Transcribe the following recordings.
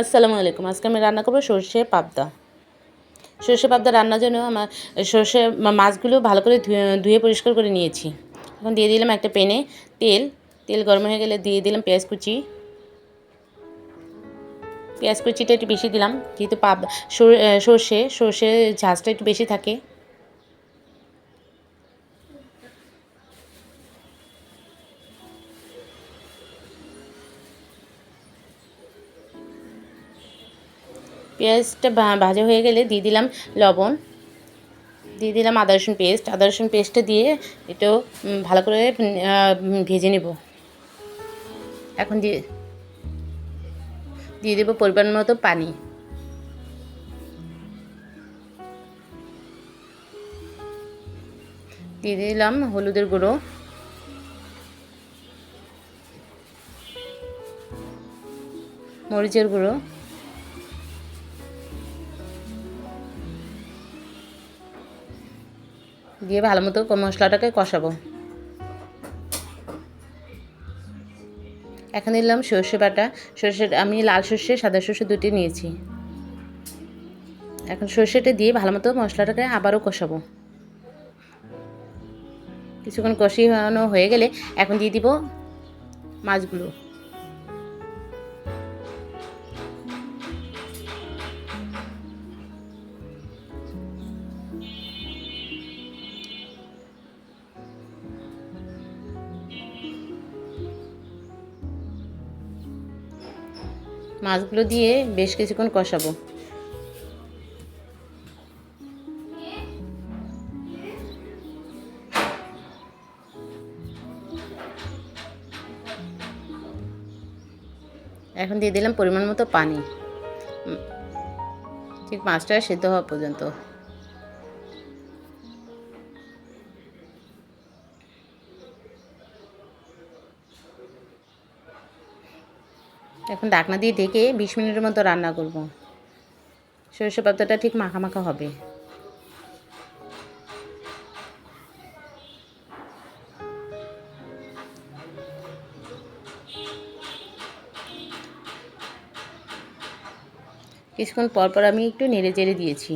আসসালামু আলাইকুম। আজকে আমি রান্না করব সর্ষে পাবদা। সর্ষে পাবদা রান্নার জন্য আমার সর্ষে মাছগুলো ভালো করে ধুয়ে ধুয়ে পরিষ্কার করে নিয়েছি। এখন দিয়ে দিলাম একটা পেনে তেল। তেল গরম হয়ে গেলে দিয়ে দিলাম পেঁয়াজ কুচি। পেঁয়াজ কুচিটা একটু বেশি দিলাম, যেহেতু পাব সর্ষে সর্ষে ঝাঁজটা একটু বেশি থাকে। পেঁয়াজটা ভাজা হয়ে গেলে দিয়ে দিলাম লবণ। দিয়ে দিলাম আদা রসুন পেস্ট। আদা রসুন পেস্টটা দিয়ে উম, ভালো করে ভেজে নেব। এখন দিয়ে দিয়ে দেবো পরিমাণ মতো পানি। দিয়ে দিলাম হলুদের গুঁড়ো। মরিচের গুঁড়ো। দিয়ে ভালো মতো মশলাটাকে কষাবো। এখন দিলাম সর্ষে বাটা। সর্ষে, আমি লাল সর্ষে, সাদা সর্ষে দুটি নিয়েছি। এখন সর্ষেটা দিয়ে ভালো মতো মশলাটাকে আবারও কষাবো। কিছুক্ষণ কষিয়ে হয়ে গেলে এখন দিয়ে দিব মাছগুলো। মাছগুলো দিয়ে বেশ কিছুক্ষণ কষাবো। এখন দিয়ে দিলাম পরিমাণ মতো পানি। ঠিক মাছটা সেদ্ধ হওয়া পর্যন্ত। এখন ডাকনা দিয়ে ঢেকে বিশ মিনিটের মতো রান্না করব। সরষে পাতাটা ঠিক মাখা মাখা হবে। কিছুক্ষণ পর পর আমি একটু নেড়ে চেড়ে দিয়েছি।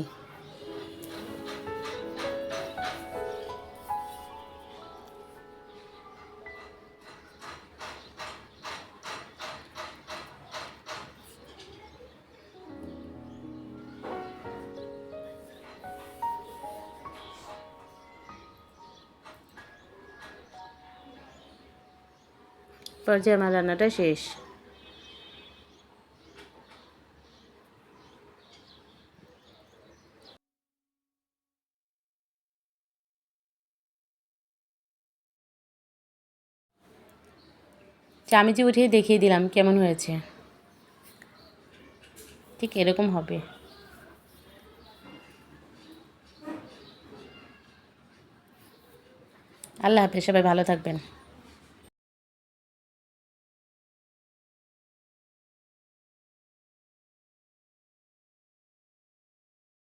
পর্যায়ে আমার রান্নাটা শেষ। চামিচি উঠিয়ে দেখিয়ে দিলাম কেমন হয়েছে। ঠিক এরকম হবে। আল্লাহ হাফেজ, সবাই ভালো থাকবেন।